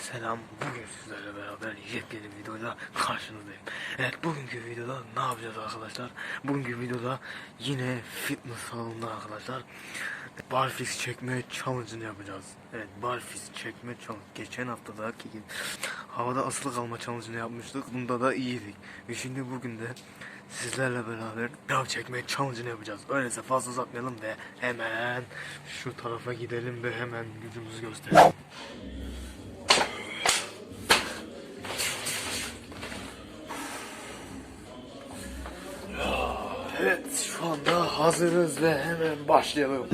selam. Bugün sizlerle beraber yepyeni videoyla karşınızdayım. Evet bugünkü videoda ne yapacağız arkadaşlar? Bugünkü videoda yine fitness salonunda arkadaşlar barfix çekme challenge'ını yapacağız. Evet barfix çekme challenge. Geçen haftadaki gibi havada asılı kalma challenge'ını yapmıştık. Bunda da iyiydik. Ve şimdi bugün de sizlerle beraber pilav çekme challenge'ını yapacağız. Öyleyse fazla uzatmayalım ve hemen şu tarafa gidelim ve hemen gücümüzü gösterelim. Evet şu anda hazırız ve hemen başlayalım.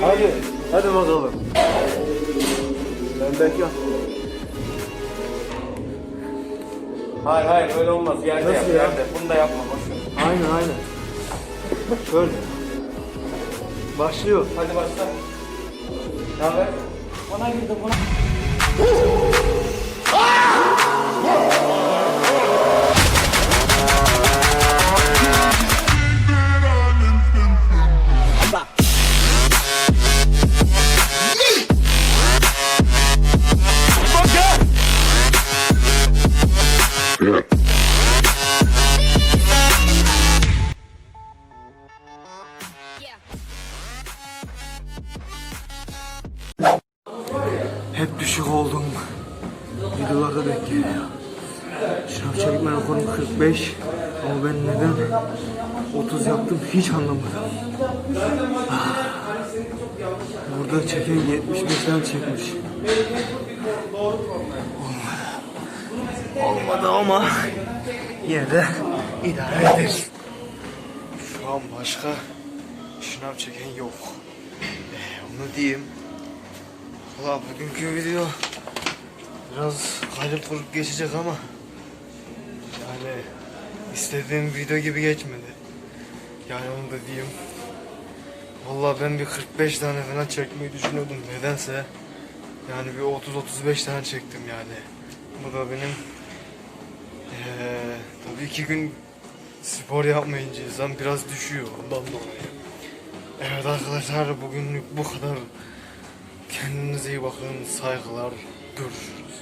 Hadi, hadi bakalım. Ben bekliyorum. Hayır hayır öyle olmaz. Yerde Nasıl yap, ya? yerde. Bunu da yapma. Aynen aynen. Şöyle. Başlıyor. Hadi başla. Ne haber? Ona girdi buna. Düşük oldum. Videolarda denk geliyor. Şınav çekme rekorum 45 ama ben neden 30 yaptım hiç anlamadım. Ah. Burada çeken 75'ten çekmiş. Olmadı. Olmadı ama yine de idare ederiz. Şu an başka şınav çeken yok. Eh, onu diyeyim. Valla bugünkü video biraz kalp kırık geçecek ama yani istediğim video gibi geçmedi. Yani onu da diyeyim. Valla ben bir 45 tane falan çekmeyi düşünüyordum nedense. Yani bir 30-35 tane çektim yani. Bu da benim eee tabii iki gün spor yapmayınca insan biraz düşüyor ondan dolayı. Evet arkadaşlar bugünlük bu kadar. Kendinize iyi bakın. Saygılar. Görüşürüz.